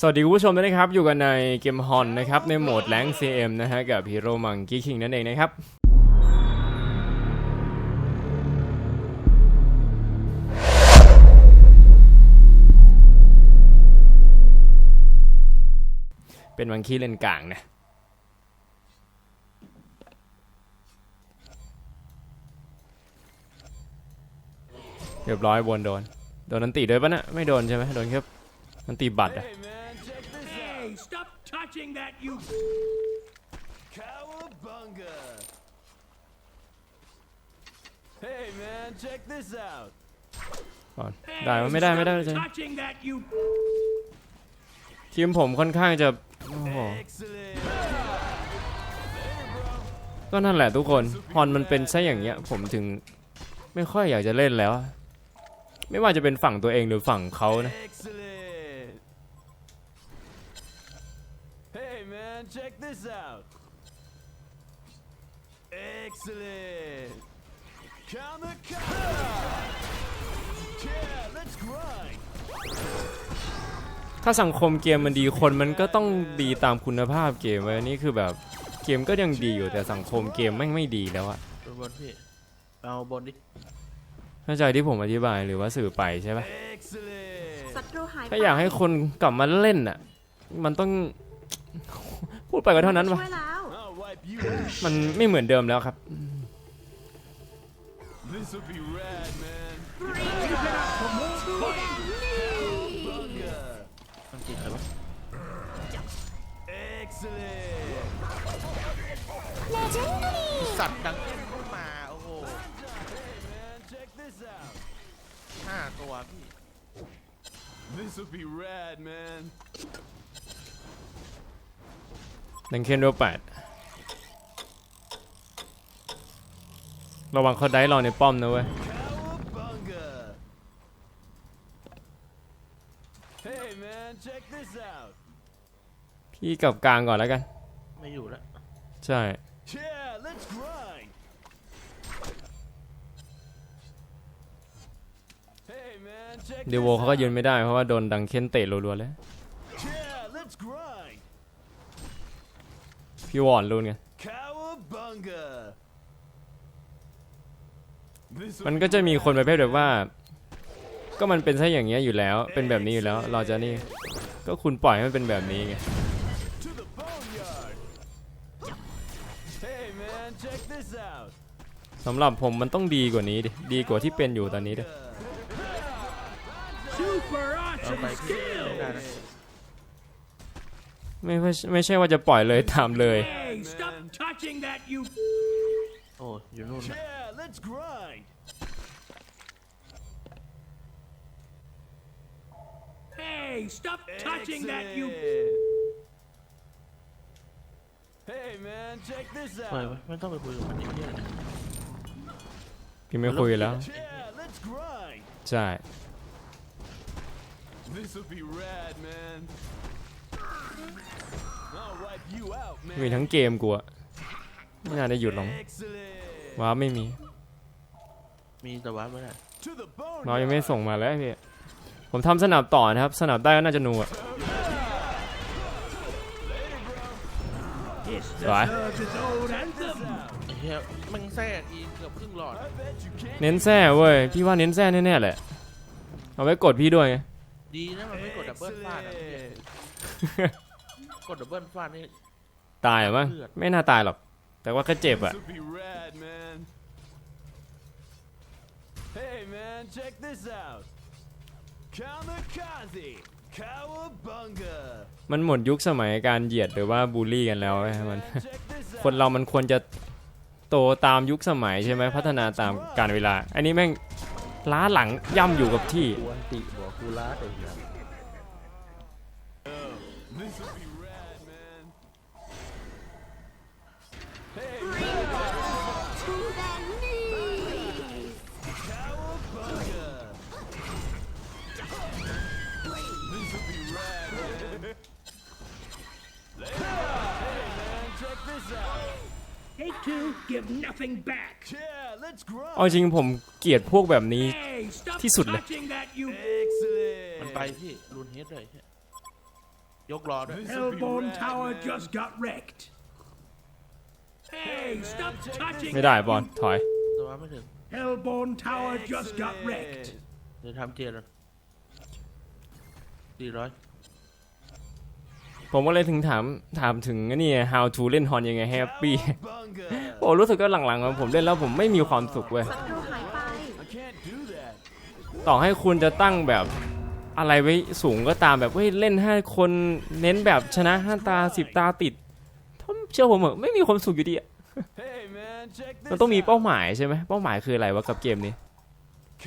สวัสดีคุณผู้ชมด้วยนะครับ อยู่กันในเกมฮอนนะครับ ในโหมดแรง CM นะฮะ กับฮีโร่มังกี้คิงนั่นเองนะครับ เป็นมังคีเลนกลางนะเรียบร้อยบนโดน โดนนันตีด้วยปะนะไม่โดนใช่ไหมโดนแค่นันตีบัตรอะ touching that, you. Cowabunga! Hey man, check this out. ก่อน Hey, ได้ไหมไม่ได้ไม่ได้ stop ไม่ได้ touching that, you. ทีมผมค่อนข้างจะโอ้โห Excellent. ก็นั่นแหละทุกคนฮอนมันเป็นซะอย่างเงี้ย ผมถึงไม่ค่อยอยากจะเล่นแล้วอะไม่ว่าจะเป็นฝั่งตัวเองหรือฝั่งเขานะ Excellent. Check this out. Excellent. Count the cut. Yeah, let's grind. ถ้าสังคมเกมมันดีคนมันก็ต้องดีตามคุณภาพเกมไว้ยนี่คือแบบเกมก็ยังดีอยู่แต่สังคมเกมแม่งไม่ดีแล้วอะบนบนพี่เอาบนดิเข้าใจที่ผมอธิบายหรือว่าสื่อไปใช่ปะ Excellent. ศัตรูหายไปถ้าอยากให้คนกลับมาเล่นอะมันต้อง พูดไปก็เท่านั้นวะช่วยแล้ว I'll wipe you out. มันไม่เหมือนเดิมแล้วครับ This'll be rad, man. ต้องจิตอะไรวะ Excellent. สัตว์ดังขึ้นมา โอ้โห Hey man, check this out. ห้าตัวพี่ This'll be rad, man. ดังเคนโดแปดระวังเขาได้รอในป้อมนะเว้ย Cowabunga. Hey man, check this out. พี่กลับกลางก่อนแล้วกัน ไม่อยู่แล้ว ใช่ Yeah, let's grind. Hey man, check เด this โวเขาก็ยืน out. ไม่ได้เพราะว่าโดนดังเคนเตะรัวๆเลย พี่วอนรุนกัน Cowabunga. This'll มัน be ก็จะมีคน rad, ประเภทแบบว่า man. ก็มันเป็นซะอย่างเงี้ยอยู่แล้ว เป็นแบบนี้อยู่แล้ว เราจะนี่ ก็คุณปล่อยให้มันเป็นแบบนี้ไง To the boneyard. Hey man, check this out. สำหรับผมมันต้องดีกว่านี้ดิ ดีกว่าที่เป็นอยู่ตอนนี้ดิ Super เอา awesome ไปพี่ skill. ไม่ได้นะไม่ไม่ไม่ใช่ว่าจะปล่อยเลยตามเลย Hey, stop touching that, you. โอ้อยู่นู่นน่ะ Yeah, let's grind. Hey, stop touching that, you. Excellent. Hey man, check this ปล่อย out. ไว้ไม่ต้องไปคุยกับมันอีกเนี่ยนะพี่ไม่คุยแล้ว Yeah, let's grind. ใช่ This'll be rad, man. I'll wipe you out, มี man. ทั้งเกมกูอะไม่น่าได้หยุดหรอก Excellent. ว้าร์ปไม่มี มีแต่ว่าไม่ได้ To the bone. เรายังไม่ส่งมาเลยพี่ ผมทำสนับต่อนะครับ สนับได้ก็น่าจะนูอะ This Right. deserves its own anthem. ไอ้เหี้ยแมันแทรกอีกเกือบครึ่งหลอด I bet you can't. เน้นแซ่เว้ย พี่ว่าเน้นแซ่แน่ๆแหละ เอาไว้กดพี่ด้วยไงดีนะมันไม่กดดับเบิลฟาด อะพี่ Excellent. กดดับเบิลฟาดนี่ ตายเหรอมั้งไม่น่าตายหรอก แต่ว่าก็เจ็บอะ This'll be rad, man. Hey man, check this out. Kamikaze. Cowabunga. มันหมดยุคสมัยการเหยียดหรือว่าบูลลี่กันแล้วเว้ยมัน Man, check this คนเรามันควรจะโตตามยุคสมัยใช่ไหมพัฒนาตามการเวลา อันนี้แม่งล้าหลังย่ำอยู่กับที่ กวนติบอกกูล้าแต่เหี้ย This will be rad, man. Hey, Bring To their knees. cowabunga. This will be rad, man. Hey, man, check this out. Take two, give nothing back. Yeah, let's grind. เอาจริงผมเกลียดพวกแบบนี้ Hey, stop ที่สุดเลย touching that, you. มันไปพี่รุนเฮดเลยเหี้ย ยกรอด้วย Hellbone Tower just got wrecked. Hey, stop touching ไม่ได้ that, บอล you- ถอยตัวไม่ถึง Hellbone Tower just got wrecked. เดี๋ยวทำเจนสี่ร้อยผมก็เลยถึงถามถามถึงนี่ไง how to เล่นฮอนยังไงให้แฮปปี้ Bunga. ผมรู้สึกก็หลังๆผมเล่นแล้วผมไม่มีความสุขเว้ย ศัตรูหายไป I can't do that. ต่อให้คุณจะตั้งแบบ อะไรไว้สูงก็ตามแบบเฮ้ยเล่นให้คนเน้นแบบชนะห้าตาสิบตาติดถ้าเชื่อผมเหอะไม่มีความสุขอยู่ดีอะ Hey man, check this มันต้องมี out. เป้าหมายใช่ไหมเป้าหมายคืออะไรวะกับเกมนี้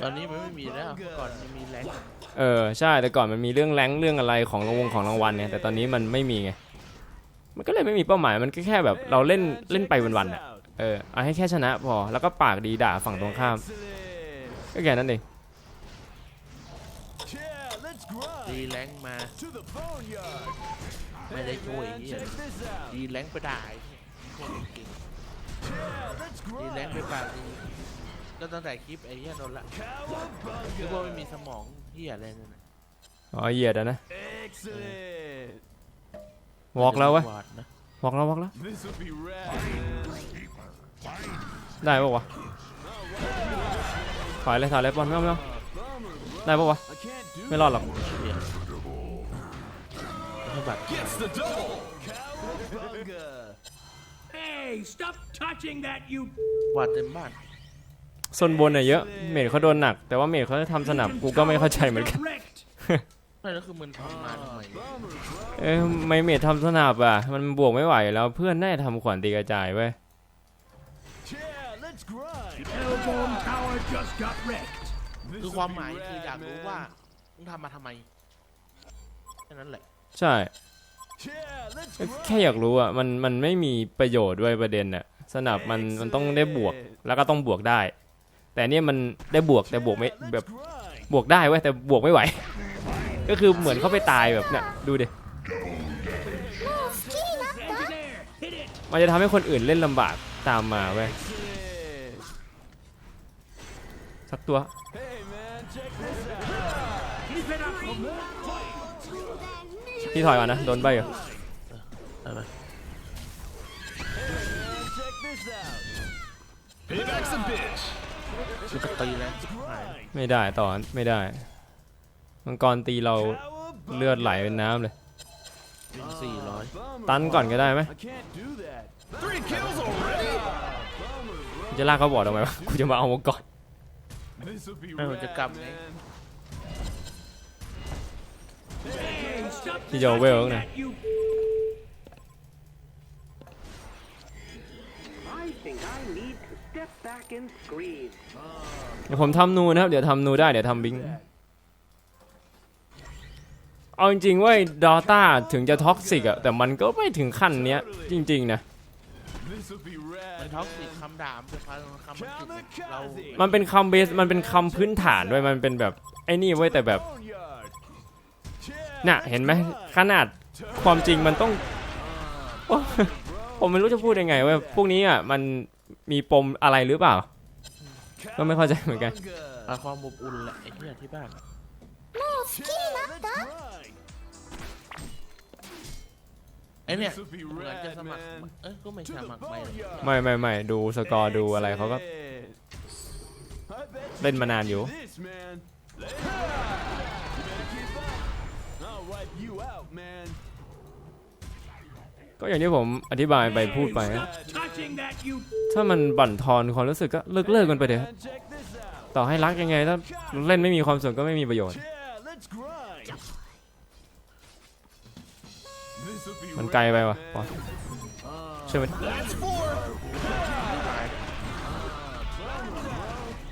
ตอนนี้มันไม่มีแล้วเมื่อก่อนมันมีแรงเออใช่แต่ก่อนมันมีเรื่องแรงค์เรื่องอะไรของรางวงของรางวัลเนี่ยแต่ตอนนี้มันไม่มีไงมันก็เลยไม่มีเป้าหมายมันก็แค่แบบเราเล่นเล่นไปวันๆอะเออเอาให้แค่ชนะพอแล้วก็ปากดีด่าฝั่งตรงข้าม Excellent. ก็แค่นั้นเอง Yeah, let's grind ดีแรงมา to the boneyard. ไม่ได้ Hey ช่วย man, เฮีย check this out. ดีแรงไปได้คนเก่ง Yeah, let's ดีแรง grind. ไปปากดีก็ตั้งแต่คลิปไอ้เหี้ยโดนละ Cowabunga. คือว่าไม่มีสมองเหี้ยอะไรนั่นนะอ๋อเหยียดอะนะ Excellent. วอล์กแล้วเวะวาดนะวอล์กแล้ววอล์กแล้ว This will be rad, man. ได้ปะวะถอยเลยถอยเลยบอลไม่เอาไม่เอา Bummer, bro. ได้ปะวะ I can't do ไม่รอดหรอกเหี้ยให้บัตร Gets the double. Cowabunga. Hey, stop touching that, you วาดเต็มบ้านโซนบนอะเยอะ เมดเขาโดนหนัก แต่ว่าเมดเขาจะทำสนับกูก็ไม่เข้าใจเหมือนกัน Got wrecked. ไม่แล้วคือมันทำมาทำไม Bummer, bro. เอ้ยทำไม่เมดทำสนับอะ มันบวกไม่ไหวแล้วเพื่อนน่าจะทำขวัญตีกระจายเว้ย Yeah, let's grind. Hellbone Tower just got wrecked. This คือ will ความ be หมายคือ rad, อยากรู้ man. ว่า มึงทำมาทำไมแค่นั้นแหละ ใช่ แค่อยากรู้อะมันมันไม่มีประโยชน์ด้วยประเด็นอะสนับมันมันต้องได้บวกแล้วก็ต้องบวกได้ แต่เนี่ยมันได้บวกแต่บวกไม่แบบบวกได้เว้ยแต่บวกไม่ไหว ก็คือเหมือนเขาไปตายแบบเนี่ยดูดิมันจะทำให้คนอื่นเล่นลำบากตามมาเว้ยสักตัว พี่ถอยก่อนนะ โดนใบเหรอได้ไหม Man, check this out. คือก็ตีแล้วหาย Grind. ไม่ได้ต่อไม่ได้ มังกรตีเราเลือดไหลเป็นน้ำเลยเป็นสี่ร้อย Bummer, ตันก่อนก็ได้ไหม I can't do that. Three kills already. Bummer, จะลากเขาบอดทำไมวะ กูจะมาเอามังกร This will be ไม่มันจะ rad, กลับไง man. Hey, stop Thì dầu bêu touching nè. that, you เดี๋ยวผมทำนูนะครับ เดี๋ยวทำนูได้ เดี๋ยวทำบิง เอาจริงๆเว่าดอต้าถึงจะท็อกซิกอะแต่มันก็ไม่ถึงขั้นเนี้ย จริงๆนะ This will be มัน rad. ท็อกซิกคำด่ามเป็นคำคำมันกิดเรา มันเป็นคำเบส มันเป็นคำพื้นฐานด้วย มันเป็นแบบไอ้นี่ไว้ยแต่แบบ Boneyard. Yeah, น่ะเห็นไหมขนาดความจริงมันต้องโอ้ผมไม่รู้จะพูดยังไงเว้ยพวกนี้อะมันมีปมอะไรหรือเปล่า ก็ไม่เข้าใจเหมือนกัน Cowabunga. เอาความอบอุ่นแหละไอ้เหี้ยที่บ้านอะ Yeah, let's grind. ไอ้เนี่ย This will be เหมือนจะ rad, สมัคร man. เอ้ยก็ไม่ To ส the มัครไม่หรอก boneyard. ไม่ไม่ไม่ดูสกอร์ดูอะไรเขาก็ Excellent. I bet you เล่นมานานอยู่ ก็อย่างที่ผมอธิบายไปพูดไป Hey, นะ stop touching that, you ถ้ามันบั่นทอนความรู้สึกก็เลิกเลิกกันไปเถอะ Man, check this out. ต่อให้รักยังไงถ้าเล่นไม่มีความสุขก็ไม่มีประโยชน์ Yeah, let's grind. This will be มันไกลไปว่ะ rad, ปอน man. ใช่ไหม That's four.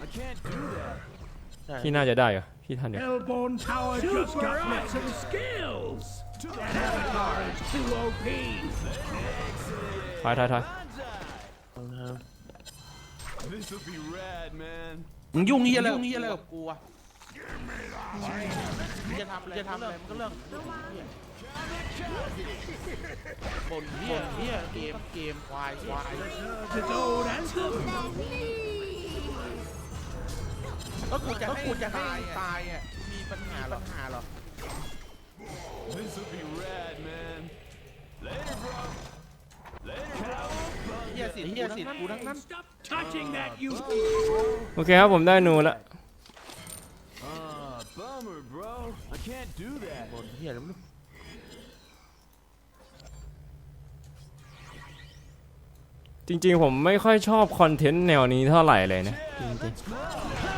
I can't do that. ใช่พี่น่าจะได้เหรอ พี่ทันอยู่ Hellbone Tower just got wrecked. some skills. That avatar is too OP. ถอยถอยถอย This will be rad, man. มึงยุ่งเหี้ยอะไรยุ่งเหี้ยอะไรกับกูอะมึงจะทำอะไรจะทำอะไรมันก็เรื่องบ่นเหี้ยเหี้ยเกมเกมควายควาย His old anthem. ก็คุณจะให้จะตายตายอะมีปัญหาหรอปัญหาหรอ This would be rad man Later bro โอเคครับผมได้หนูละ Ah bummer บจริงๆผมไม่ค่อยชอบคอนเทนต์แนวนี้เท่าไหร่เลยนะ Yeah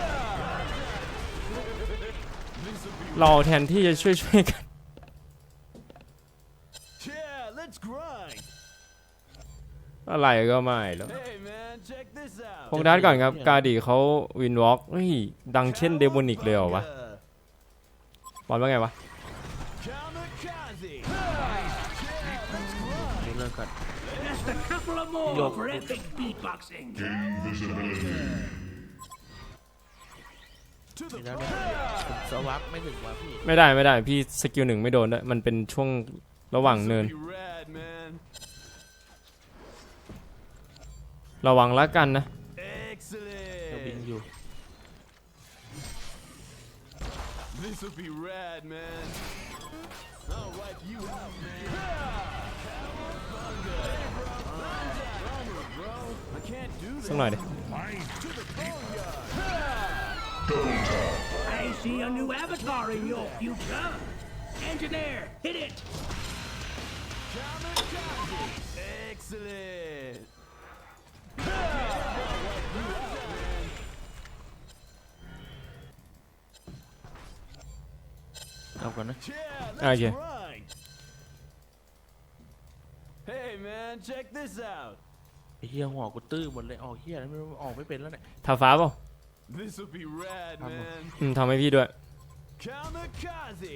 เราแทนที่จะช่วยๆกัน Yeah, let's grind. อะไรก็ไม่หรอก Hey, man, check this out. พงดัดก่อนครับ กาดีเขาวินวอล์กเฮ้ย ดังเช่นเดโมนิกเลยเหรอวะ Bunga. บอลว่าไงวะ Kamikaze. ดูเลิกก่อน Just a ไม่ได้ไม่ได้ถึงวะพี่ไม่ได้ไม่ได้พี่สกิลหนึ่งไม่โดนด้วยมันเป็นช่วงระหว่างเนิน ระวังละกันนะเะวบินอยู่ This สักหน่อยดิ I see a new avatar in your future. Engineer, hit it. Kamikaze. Excellent. เอาก่อนนะ Yeah, let's Okay. grind. Hey, man, check this out. ไอ้เหี้ยหัวกูตื้อหมดเลยออกเหี้ยแล้วไม่รู้ออกไม่เป็นแล้วเนี่ยทาฟ้าเปล่า This will be rad, Vamos. man. อืมทำให้พี่ด้วย Kamikaze.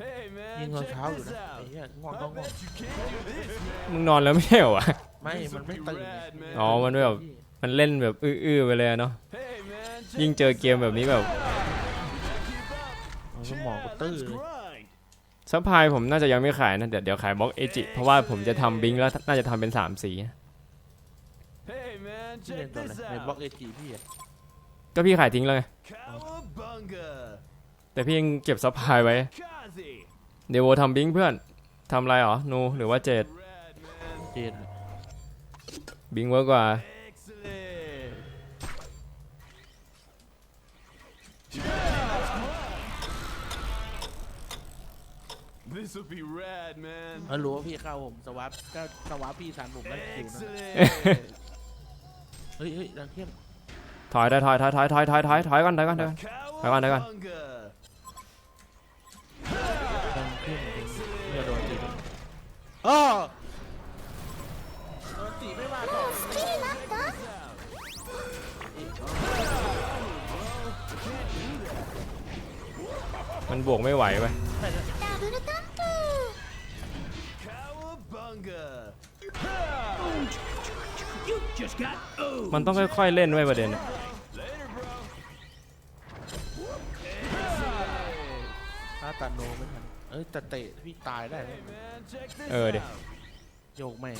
Hey, ยิง man, ตอน check เช้าอยู่ this นะไอ้ out. เหี้ยง่วง I ก็ง่วง bet you can't do this, man. มึงนอนแล้วไม่ใช่เหรอวะ ไม่มันไม่ตื่น Rad, man. อ๋อมันแบบมันเล่นแบบอื้อๆไปเลยอะเนาะ Hey, man, check ยิ่งเจอเกมแบบนี้แบบ มันก็หมองกู Yeah, ตื้อ let's เลย grind. ซัพพลายผมน่าจะยังไม่ขายนะ เดี๋ยวเดี๋ยวขายบล็อกเอจิเพราะว่าผมจะทำบิงค์แล้วน่าจะทำเป็น3สี Hey, man, ที่เล่น check ตัวอะไร this ในบล็อก out. เอจีพี่อะก็พี่ขายทิ้งแล้วไง Cowabunga. แต่พี่ยังเก็บซัพพลายไว้ Kazi. เดี๋ยวโวทำบิงค์เพื่อนทำอะไรเหรอ นูหรือว่าเจด Rad, man. เจนบิงค์เวิร์กกว่า Excellent. This will be rad, man. เออรู้ว่าพี่เข้าผมสวับก็สวับพี่ทันผมได้คิวนะ Excellent. เฮ้ยเฮ้ยดังเทียมถอยได้ถอยถอยถอยถอยถอยถอยถอยกันถอยกันถอยกันเดี๋ยก่อน เดี๋ยกันตีอ้ก่อนมันบวกไม่ไหวไปแมันต้องค่อยๆเล่นไว้ประเด็นอะ Later, bro. ถ้าตัดโนไม่ทันเอ้ยแต่เตะพี่ตายได้นะ Hey, man, check this Ờ, đi. out. โยกไม่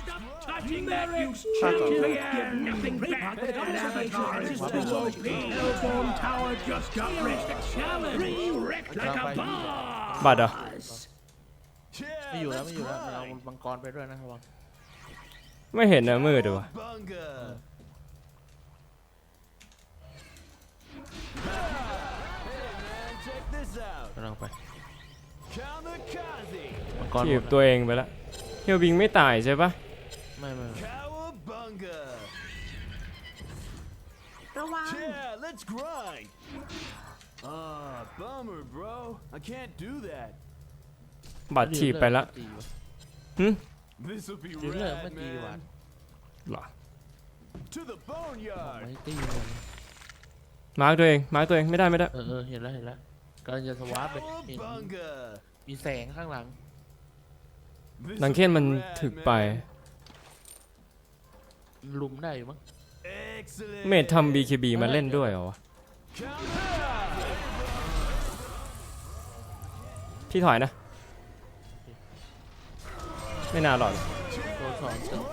Stop touching that, you stupid Give nothing back. That avatar is too OP. Hellborn Tower just got wrecked. Challenge. Re-wrecked like a boss. บัตรเหรอ Yeah, ไม่อยู่แล้ว let's ไม่อยู่แล้วมันเอา grind. มังกรไปด้วยนะระวัง ไม่เห็นนะมืดดูวะ Cowabunga. Hey, man, check this out. กำลังไป Kamikaze. มังกรหถีมบดตัวเองไปแล้วเฮียบิงไม่ตายใช่ปะไม่ไม่ไม่ Cowabunga. ระวัง Yeah, let's grind. Ah, bummer, bro. I can't do that. บัตรถีบไปละตีวะ This will be เดี๋ยวเลิกไม่ rad, ตีว่ะ man. เหรอ To the boneyard. ไม่ตีเลยมาร์กตัวเองมาร์กตัวเองไม่ได้ไม่ได้ เออเออเห็นแล้วเห็นแล้วกำลังจะสวาร์ปเลยเห็น Cowabunga. มีแสงข้างหลัง This ดัง will เค้น be มัน rad, ถึกไป man. ลุมได้อยู่มั้ง Excellent. เมดทำ BKB มาเล่นด้วยเหรอวะ Kamikaze. พี่ถอยนะ ไม่น่าหรอกโดนสองตึ๊บ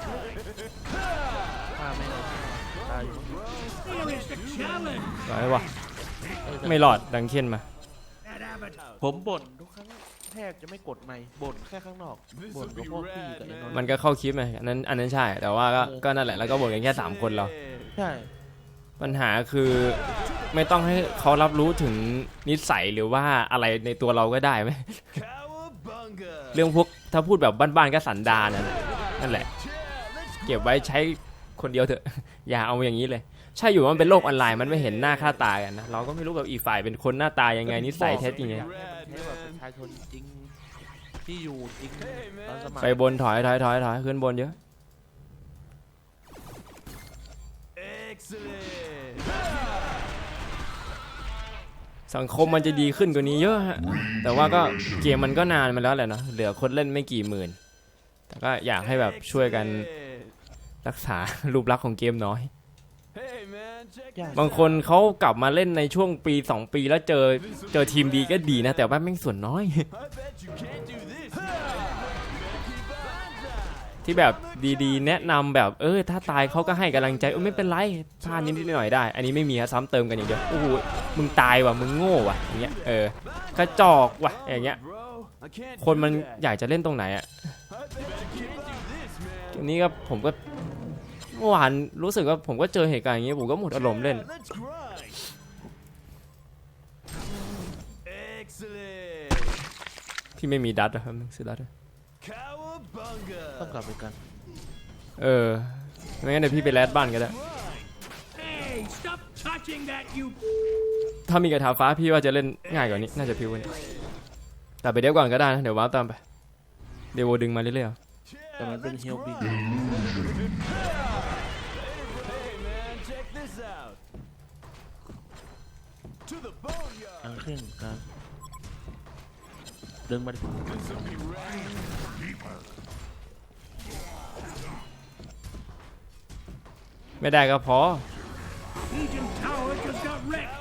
ฆ่าไม่ได้ตายอยู่มั้ง Here is the challenge. ถอยวะเออแต่ไม่หลอดดังเค้นมา That avatar. ผมบ่นทุกครั้งแทบจะไม่กดไมค์บ่นแค่ข้างนอกบ่นกับพวกพี่กับไอ้นนท์มันก็เข้าคลิปไงอันนั้นอันนั้นใช่ แต่ว่าก็ก็นั่นแหละแล้วก็บ่นกันแค่สามคนเรา ใช่ปัญหาคือไม่ต้องให้เขารับรู้ถึงนิสัยหรือว่าอะไรในตัวเราก็ได้ไหม Cowabunga! เรื่องพวกถ้าพูดแบบบ้านๆก็สันดานนั่นแหละนั่นแหละ เก็บไว้ใช้คนเดียวเถอะ อย่าเอาอย่างนี้เลย ใช่อยู่ว่ามันเป็นโลกออนไลน์มันไม่เห็นหน้าค่าตากันนะเราก็ไม่รู้แบบอีกฝ่ายเป็นคนหน้าตายังไงนิสัยแท้จริงยังไงอยากให้มันเทสแบบประชาชนจริงที่อยู่จริงตอนสมัครไปบนถอยถอยถอยถอยขึ้นบนเยอะ สังคมมันจะดีขึ้นกว่านี้เยอะฮะ แต่ว่าก็เกมมันก็นานมาแล้วแหละเนาะ เหลือคนเล่นไม่กี่หมื่น แต่ก็อยากให้แบบช่วยกัน Excellent. รักษารูปลักษณ์ของเกมน้อย Hey man, check ยาก this บางคนเขากลับมาเล่นในช่วงปี 2 ปีแล้วเจอเจอทีมดีก็ดีนะ แต่ว่าแม่งส่วนน้อย ที่แบบดีๆ แนะนำแบบเออถ้าตายเขาก็ให้กำลังใจเออไม่เป็นไรพลาดนิดหน่อยได้ อันนี้ไม่มีฮะซ้ำเติมกันอย่างเดียวโอ้โหมึงตายว่ะมึงโง่ว่ะอย่างเงี้ยเออกระจอกว่ะอย่างเงี้ยคนมันอยากจะเล่นตรงไหนอะ I bet you can't do this, ทีนี้ก็ผมก็เมื่อวานรู้สึกว่าผมก็เจอเหตุการณ์อย่างนี้ยผมก็หมดอารมณ์เล่นที่ไม่มีดัตอะครับมึงซื้อดัตอะ ต้องกลับไปกันเออไม่งั้นเดี๋ยวพี่ไปแลดบ้านก็ได้ Hey, stop touching that, you ถ้ามีกระถาฟ้าพี่ว่าจะเล่นง่ายกว่านี้ น่าจะพิวกว่านี้แต่ไปเดี๋ยวก่อนก็ได้นะ เดี๋ยวว้าร์ปตามไป เดวโวดึงมาเรื่อย Yeah, แต่มันเป็น let's เฮลบิง Hey man, check this out. To the boneyard. ทางขึ้นกลางดึงมาดิ This will be rad. ไม่ได้ก็พอ Legion Tower just got wrecked.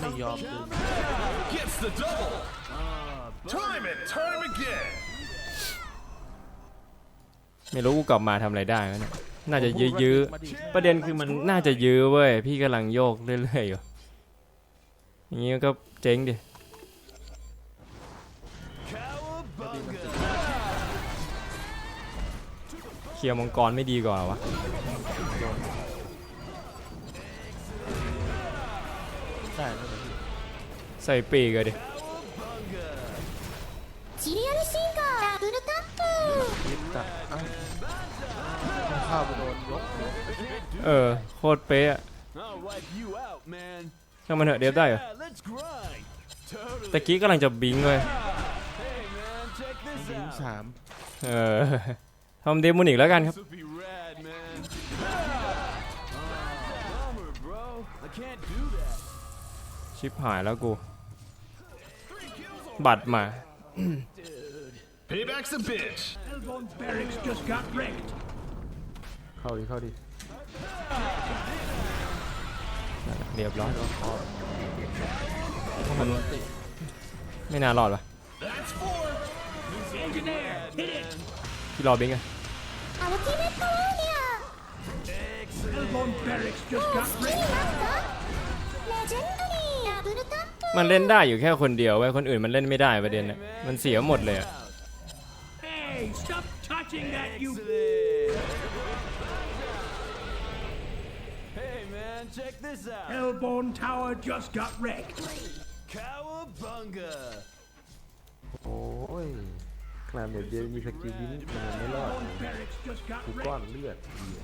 ไม่ยอมดึง Gets the double. Time it, time again. ไม่รู้กูกลับมาทำอะไรได้วะเนี่ยน่าจะยื้อมาดิๆประเด็นคือมันน่าจะยื้อเว้ย พี่กำลังโยกเรื่อยๆอยู่ อย่างงี้ก็เจ๊งดิ ลียร์มังกรไม่ดีกว่าวะ ได้แล้วเหรอ ใส่ปีกเลยดิ シリアルシンガーダブルタップ ยิบตัดเอ้าเข้าไปโดนยก เออ โคตรเป๊ะอะ I'll wipe you out, man. ช่างมันเถอะเดฟได้เหรอ Yeah, let's grind. Totally. ตะกี้กำลังจะบิงเว้ย Hey man, check this ยิง out. สาม เออ ทำเดมอนอีกแล้วกันครับ This will be rad, man. Bummer, bro. I can't do that. ชิปหายแล้วกู บัตรมา Payback's a bitch. Hellborn barracks just got wrecked. เข้าดิเข้าดิเรียบร้อยมันโดนติไม่น่ารอดวะ Engineer, hit it. พี่รอบิงอะ ultimate warrior. Elbon barracks just got rid. Legendary. Double tap. มันเล่นได้อยู่แค่คนเดียวไว้ยคนอื่นมันเล่นไม่ได้ประเด็นน่ะมันเสียหมดเลยอะ Hey, stop touching that, you. Hey man, check this out. Hellborn Tower just got wrecked. Cowabunga! โอ้ยขนาดเด็ดเดียวมีสกิลวิ่งมันยังไม่รอด Barracks just got กูก้อน wrecked. เลือดเหี้ย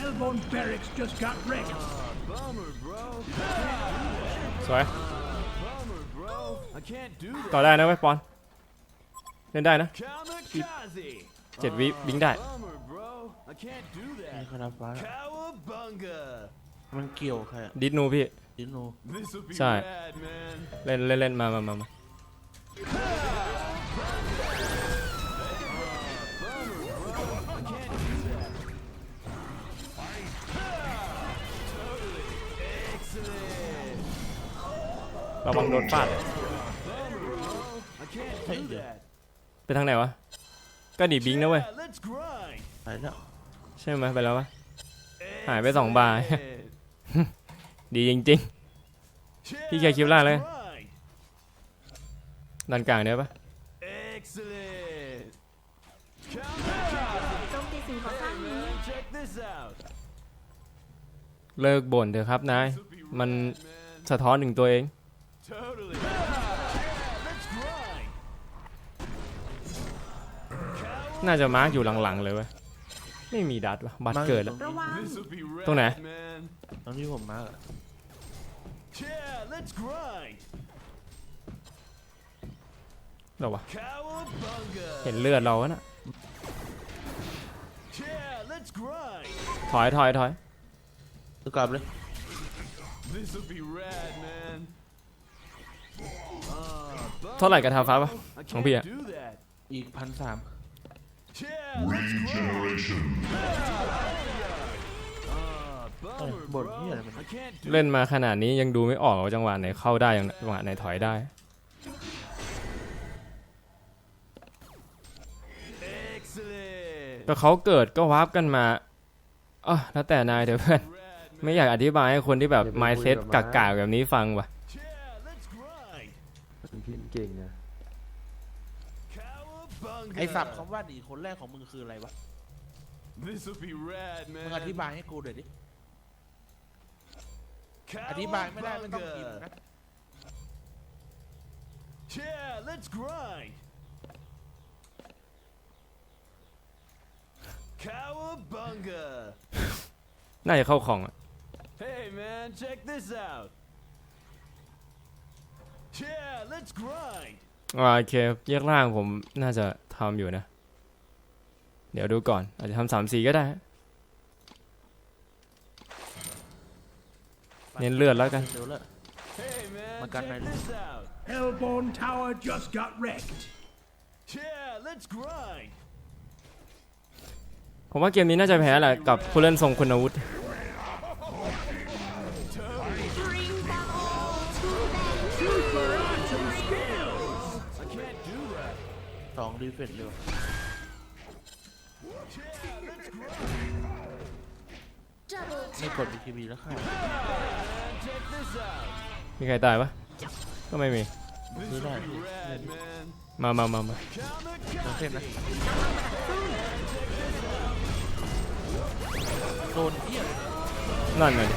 Hellborn barracks just got wrecked. Bummer, bro. สวย Bummer, bro. I can't do ต่ that. อได้นะเว้ยปอน เล่นได้นะ Kamikaze. เจ็ดวิบิงได้ Bummer, bro. I can't do มี that. คาราฟ้า Cowabunga. มันเกี่ยวใครอะดิสนูพี่ ดิโน This will be Sorry. rad, man. เล่นเล่นเล่นมามามามา ระวังโดนฟาด I can't do that. ไปทางไหนวะ ก็หนีบิงนะเว้ย Yeah, let's grind. ไปแล้วใช่ไหมไปแล้ววะ หายไปสองบาท Excellent. ดีจริง Yeah, พี่เคลียร์คลิปล่างเลย that's right. ดันกลางเนี้ยปะ Excellent. โจมตีสิ่งก่อสร้างนี้ Man, check this out. เลิกบ่นเถอะครับนาย This'll be มัน rad, man. สะท้อนถึงตัวเอง Totally. Let's grind. น่าจะมาร์กอยู่หลังๆเลยเว้ย ไม่มีดัดวะบัตรเกิดแล้ว ระวัง This'll be rad, ตรงไหน man. ตอนที่ผมมาร์กอะ Yeah, let's grind. หรอวะ Cowabunga. เห็นเลือดเราอะน่ะ Yeah, let's grind. ถอยถอยถอยดูกลับเลย This'll be rad, man. Uh, เท่าไหร่กับทาฟ้าปะ I ของ can't พี่อะ do that. อีกพันสาม Yeah, let's grind. Uh, เอ้ย bummer, บ่น bro. ที่อะไรมัน I can't do เล่นมาขนาดนี้ยังดูไม่ออกว่าจังหวะไหนเข้าได้ยังจังหวะไหนถอยได้ ก็เขาเกิดก็วาร์ปกันมาอ๋อแล้วแต่นายเดี๋ยวเพื่อน Rad, man. ไม่อยากอธิบายให้คนที่แบบ mindset กากๆแบบนี้ฟังว่ะ Yeah, let's grind. มันพิมพ์เก่งนะ Cowabunga. ไอสับคำว่าดีคนแรกของมึงคืออะไรวะ This'll be rad, มึ man. งอธิบายให้กูหน่อยดิ อธิบายไม่ได้ไม่ต้องพิมพ์ Cowabunga. นะ Yeah, let's grind. น่าจะเข้าของอะ Hey man, check this out. Yeah, let's grind. อ่าโอเคแยกล่างผมน่าจะทำอยู่นะ เดี๋ยวดูก่อน อาจจะทำสามสีก็ได้ เน้นเลือดแล้วกัน เดี๋ยวเลย Hey man, My God, check man. this out. Hellborn Tower just got wrecked. Yeah, let's grind. ผมว่าเกมนี้น่าจะแพ้แหละกับผู้เล่นทรงคุณวุฒิ Bring them all to them Super awesome skills. I can't do that. สองดีเฟนต์เร็ว Yeah, let's grind. double ไม่กด BKB แล้วค่ะ Man, check this out. มีใครตายปะก็ไม่มี This'll that. be rad, man. มามามามา Counter โดนเทพนะ โดนเที่ยเลยนั่นเลย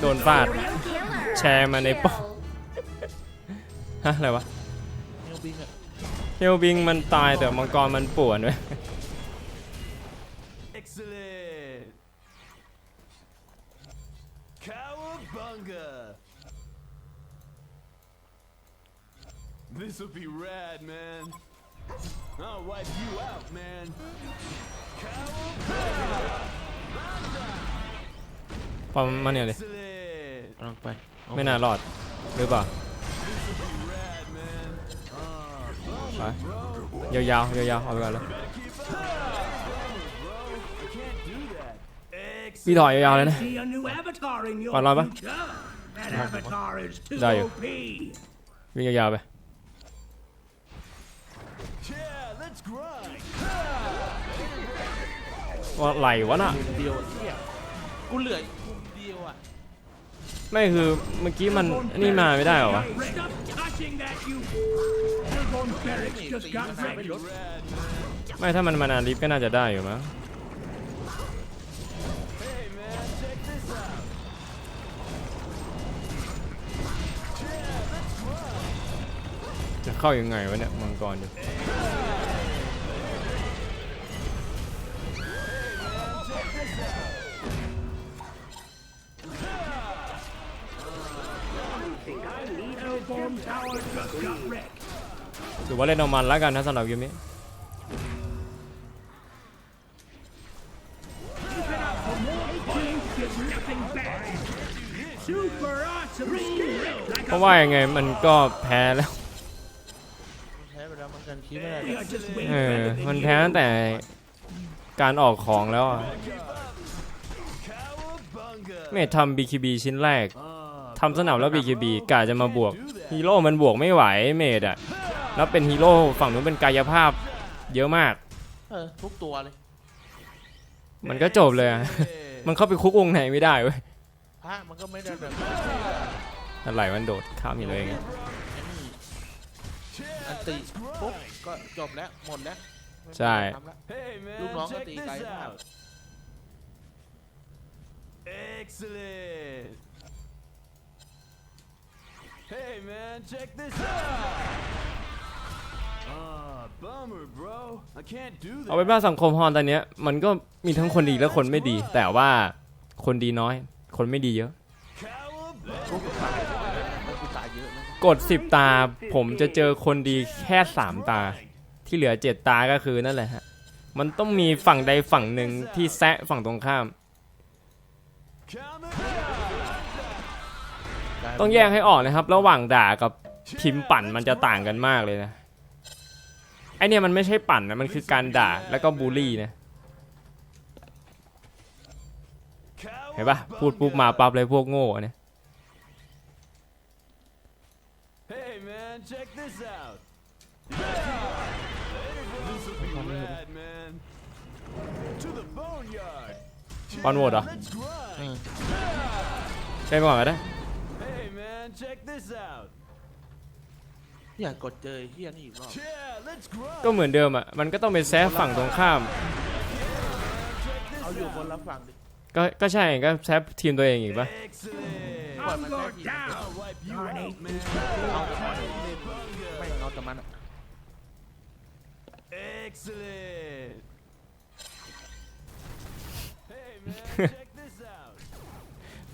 โดนฟาด แชร์มาในป้อมฮะ อะไรวะ เฮลบิงอะเฮลบิงมันตายแต่มังกรมันป่วนเว้ย Excellent. Cowabunga. This'll be rad, man. I'll wipe you out, man. Cowabunga. ปอมมาเนี่ยเลย Excellent. กำลังไปเอไม่น่ารอด หรือเปล่า Rad, man. Uh, ไปยาวๆยาวๆเอาไปก่อนเลย keep up. Bro, I can't do that. พี่ถอยยาวๆเลยนะ See a new avatar in your Còn lo bác. future. That avatar is too Đây. OP. วิ่งยาวๆไป ว่าไหลวะน่ะมุมเดียวเที่ยกูเหลืออีกมุมเดียวอะไม่คือเมื่อกี้มันนี่มาไม่ได้เหรอวะ Stop touching that, you. Devon Berwick just got wrecked. ไม่ถ้ามันมานานลิฟต์ก็น่าจะได้อยู่มั้งจะเข้ายังไงวะเนี่ยมังกรอยู่ ถือว่าเล่นเอามันแล้วกันนะสำหรับเกมนี้ Is nothing bad. Super awesome skills. Like เพราะว่ายังไงมันก็แพ้แล้วแพ้ไปแล้วมันกันคิดไม่ได้ we are just waiting เอ for อ everything มัน you แพ้ตั้งแต่การออกของแล้วอะ Cowabunga. เมททำ BKB ชิ้นแรก Uh, ทำสนับแล้ว BKB กะจะมาบวกฮีโร่มันบวกไม่ไหวเมดอะ ah, แล้วเป็นฮีโร่ฝั่งนู้นเป็นกายภาพเยอะมาก เออทุกตัวเลย มันก็จบเลยอะ มันเข้าไปคุกวงไหนไม่ได้เว้ยพระมันก็ไม่ได้แบบอะไรมันโดดข้ามอยู่เลยไงไอ้นี่อันติปุ๊บก็จบแล้วหมดแล้วไม่มีใช่ อะไรทำแล้ว Hey man, Lúc đó có check tỷ this cái nào? out. Excellent. Hey man, check this out. Ah, bummer, bro. I can't do เอาเป็นว่าสังคมฮอนตอนเนี้ยมันก็มีทั้งคนดีและคนไม่ดี แต่ว่าคนดีน้อย คนไม่ดีเยอะกกูตายมันกูตายเยอะนะกด 10 ตาผมจะเจอคนดีแค่ 3 ตา ที่เหลือ 7 ตาก็คือนั่นแหละฮะ มันต้องมีฝั่งใดฝั่งหนึ่งที่แซะฝั่งตรงข้าม ต้องแยกให้ออกนะครับ ระหว่างด่ากับพิมพ์ปั่นมันจะต่างกันมากเลยนะไอเนี่ยมันไม่ใช่ปั่นนะมันคือการด่าแล้วก็บูลลี่นะเห็นปะพูดปุ๊บมาปั๊บเลยพวกโง่เนี่ย บอลโหวตเหรอ Let's grind. เออใช่ไปก่อนก็ได้ Hey man, check this out. อยากกดเจอไอ้เฮียนี่อีกรอบ Yeah, let's grind. ก็เหมือนเดิมอะ มันก็ต้องไปแซะฝั่งตรงข้ามเอาอยู่คนละฝั่งดิก็ก็ใช่ก็แซะทีมตัวเองอีกปะ Excellent. ปล่อยมันแค่ Hunger ที down! I'll wipe you Darn out, it. man. เอาแต่มันไม่เอาแต่มันอะ Excellent.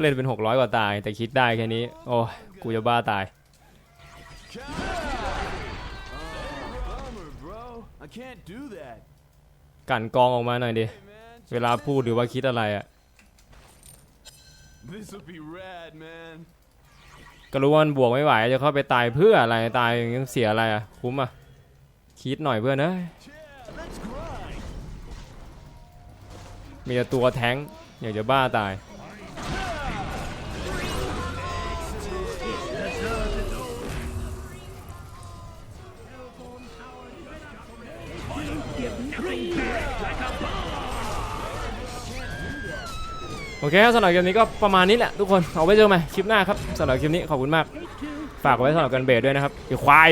เล่นเป็น 600 กว่าตาย แต่คิดได้แค่นี้ โอ้ยกูจะบ้าตาย Bummer, bro. I can't do that. กันกองออกมาหน่อยดิ Hey man, เวลาพูดหรือว่าคิดอะไรอะ this will be rad, man. ก็รู้ว่ามันบวกไม่ไหว จะเข้าไปตายเพื่ออะไร ตายอย่างนี้เสียอะไรอะคุ้มอะคิดหน่อยเพื่อนเอ้ย Yeah, let's grind. มีแต่ตัวแท้งอยากจะบ้าตาย โอเคครับสำหรับเกมนี้ก็ประมาณนี้แหละทุกคน เอาไว้เจอกันใหม่คลิปหน้าครับสำหรับคลิปนี้ขอบคุณมาก ฝากไว้สำหรับกันเบสด้วยนะครับไอ้ควาย